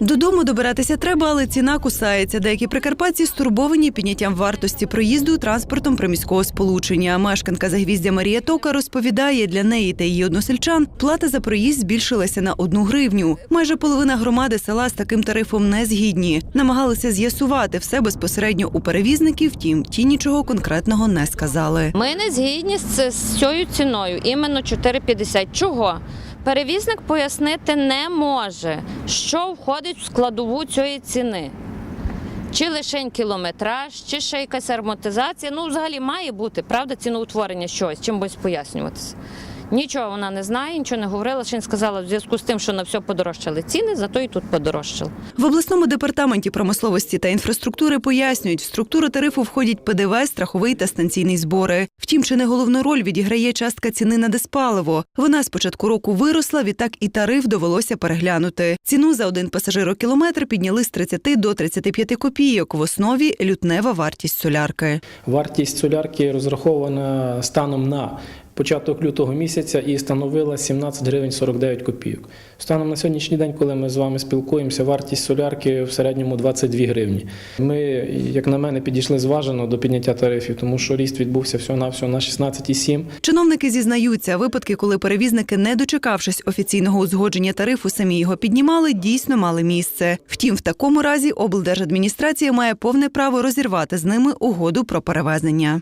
Додому добиратися треба, але ціна кусається. Деякі прикарпатці стурбовані підняттям вартості проїзду транспортом приміського сполучення. Мешканка загвіздя Марія Тока розповідає, для неї та її односельчан плата за проїзд збільшилася на одну гривню. Майже половина громади села з таким тарифом не згідні. Намагалися з'ясувати все безпосередньо у перевізників. Втім, ті нічого конкретного не сказали. Ми не згідні з, цією ціною, іменно 4,50. Чого? Перевізник пояснити не може, що входить в складову цієї ціни. Чи лише кілометраж, чи ще якась ароматизація. Ну, взагалі має бути, правда, ціноутворення щось, чимось пояснюватися. Нічого вона не знає, нічого не говорила, лише сказала в зв'язку з тим, що на все подорожчали ціни, зато і тут подорожчали. В обласному департаменті промисловості та інфраструктури пояснюють, в структуру тарифу входять ПДВ, страховий та станційний збори. Втім, чи не головну роль відіграє частка ціни на диспаливо. Вона з початку року виросла, відтак і тариф довелося переглянути. Ціну за один пасажирокілометр підняли з 30 до 35 копійок. В основі лютнева вартість солярки. Вартість солярки розрахована станом на початок лютого місяця і становила 17 гривень 49 копійок. Станом на сьогоднішній день, коли ми з вами спілкуємося, вартість солярки в середньому 22 гривні. Ми, як на мене, підійшли зважено до підняття тарифів, тому що ріст відбувся всього-навсього на 16,7. Чиновники зізнаються, випадки, коли перевізники, не дочекавшись офіційного узгодження тарифу, самі його піднімали, дійсно мали місце. Втім, в такому разі облдержадміністрація має повне право розірвати з ними угоду про перевезення.